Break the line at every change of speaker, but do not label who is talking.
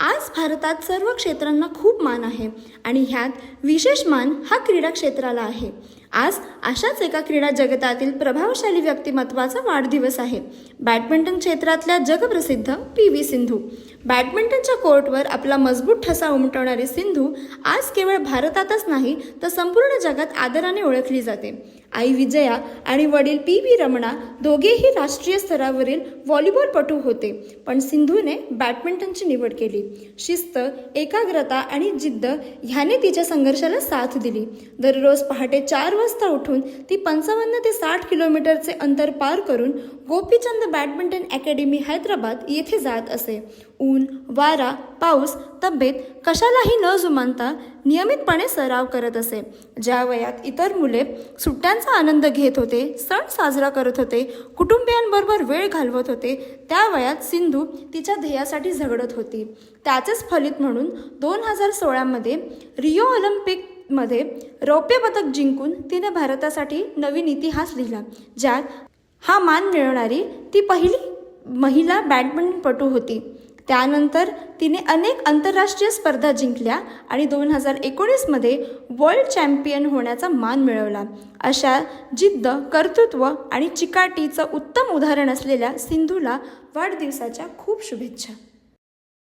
I आज भारतात सर्व क्षेत्रांना खूप मान आहे आणि ह्यात विशेष मान हा क्रीडा क्षेत्राला आहे. आज अशाच एका क्रीडा जगतातील प्रभावशाली व्यक्तिमत्वाचा वाढदिवस आहे. बॅडमिंटन क्षेत्रातल्या जगप्रसिद्ध पी व्ही सिंधू. बॅडमिंटनच्या कोर्टवर आपला मजबूत ठसा उमटवणारी सिंधू आज केवळ भारतातच नाही तर संपूर्ण जगात आदराने ओळखली जाते. आई विजया आणि वडील पी व्ही रमणा दोघेही राष्ट्रीय स्तरावरील व्हॉलीबॉलपटू होते पण सिंधूने बॅडमिंटनची निवड केली. शिस्त एकाग्रता आणि जिद्द ह्याने तिच्या संघर्षाला साथ दिली. दररोज पहाटे चार वाजता उठून ती पंचावन्न ते साठ किलोमीटरचे अंतर पार करून गोपीचंद बॅडमिंटन अकॅडमी हैदराबाद येथे जात असे. ऊन वारा पाऊस तब्येत कशालाही न जुमानता नियमितपणे सराव करत असे. ज्या वयात इतर मुले सुट्ट्यांचा आनंद घेत होते सण साजरा करत होते कुटुंबियांबरोबर वेळ घालवत होते त्या वयात सिंधू तिच्या ध्येयासाठी झगडत होती. त्याचेच फलित म्हणून दोन हजार सोळामध्ये रिओ ऑलिम्पिकमध्ये रौप्य पदक जिंकून तिने भारतासाठी नवीन इतिहास लिहिला ज्यात हा मान मिळवणारी ती पहिली महिला बॅडमिंटनपटू होती. त्यानंतर तिने अनेक आंतरराष्ट्रीय स्पर्धा जिंकल्या आणि दोन हजार एकोणीसमध्ये वर्ल्ड चॅम्पियन होण्याचा मान मिळवला. अशा जिद्द कर्तृत्व आणि चिकाटीचं उत्तम उदाहरण असलेल्या सिंधूला वाढदिवसाच्या खूप शुभेच्छा.